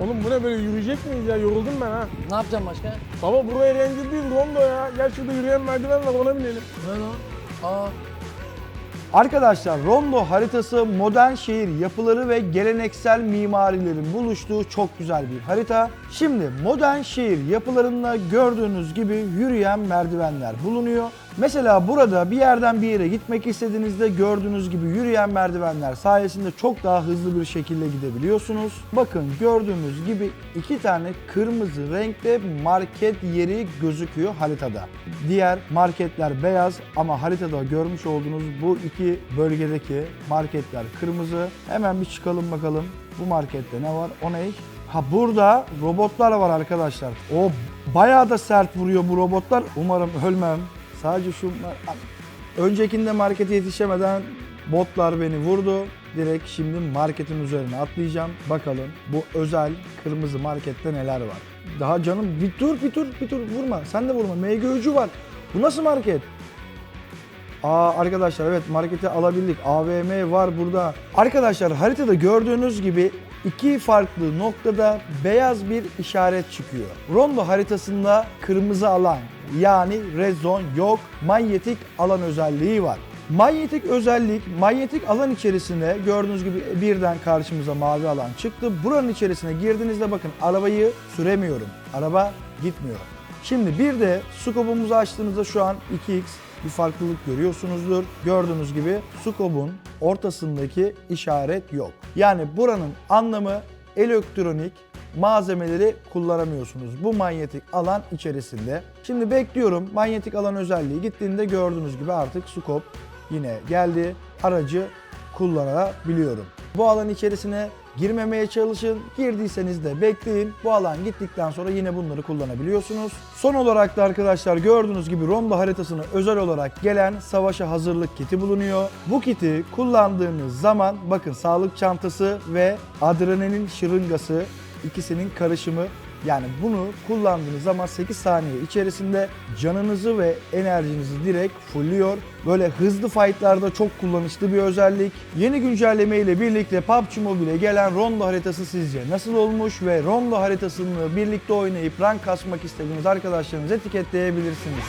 Oğlum bu ne böyle yürüyecek miyiz ya? Yoruldum ben ha. Ne yapacağım başka? Baba buraya eğlenceli değil Rondo ya. Gel şurada yürüyen merdiven var ona binelim. Ne lan? Aa, Arkadaşlar Rondo haritası modern şehir yapıları ve geleneksel mimarilerin buluştuğu çok güzel bir harita. Şimdi modern şehir yapılarında gördüğünüz gibi yürüyen merdivenler bulunuyor. Mesela burada bir yerden bir yere gitmek istediğinizde gördüğünüz gibi yürüyen merdivenler sayesinde çok daha hızlı bir şekilde gidebiliyorsunuz. Bakın gördüğünüz gibi iki tane kırmızı renkte market yeri gözüküyor haritada. Diğer marketler beyaz ama haritada görmüş olduğunuz bu iki bölgedeki marketler kırmızı. Hemen bir çıkalım bakalım bu markette ne var? O ne? Ha burada robotlar var arkadaşlar. O bayağı da sert vuruyor bu robotlar. Umarım ölmem. Sadece şu öncekinde markete yetişemeden botlar beni vurdu. Direkt şimdi marketin üzerine atlayacağım. Bakalım bu özel kırmızı markette neler var. Daha canım bir dur bir dur bir dur vurma. Sen de vurma. MG3'ü var. Bu nasıl market? Aa arkadaşlar evet markete alabildik. AVM var burada. Arkadaşlar haritada gördüğünüz gibi iki farklı noktada beyaz bir işaret çıkıyor. Rondo haritasında kırmızı alan yani red zone yok. Manyetik alan özelliği var. Manyetik özellik, manyetik alan içerisinde gördüğünüz gibi birden karşımıza mavi alan çıktı. Buranın içerisine girdiğinizde bakın arabayı süremiyorum. Araba gitmiyor. Şimdi bir de skopumuzu açtığınızda şu an 2x bir farklılık görüyorsunuzdur. Gördüğünüz gibi skopun ortasındaki işaret yok. Yani buranın anlamı elektronik malzemeleri kullanamıyorsunuz. Bu manyetik alan içerisinde. Şimdi bekliyorum manyetik alan özelliği gittiğinde gördüğünüz gibi artık skop yine geldi. Aracı kullanabiliyorum. Bu alan içerisine girmemeye çalışın. Girdiyseniz de bekleyin. Bu alan gittikten sonra yine bunları kullanabiliyorsunuz. Son olarak da arkadaşlar gördüğünüz gibi Rondo haritasına özel olarak gelen savaşa hazırlık kiti bulunuyor. Bu kiti kullandığınız zaman bakın sağlık çantası ve adrenalin şırıngası ikisinin karışımı yani bunu kullandığınız zaman 8 saniye içerisinde canınızı ve enerjinizi direkt fullüyor. Böyle hızlı fightlarda çok kullanışlı bir özellik. Yeni güncelleme ile birlikte PUBG Mobile'e gelen Rondo haritası sizce nasıl olmuş ve Rondo haritasını birlikte oynayıp rank kasmak istediğiniz arkadaşlarınızı etiketleyebilirsiniz.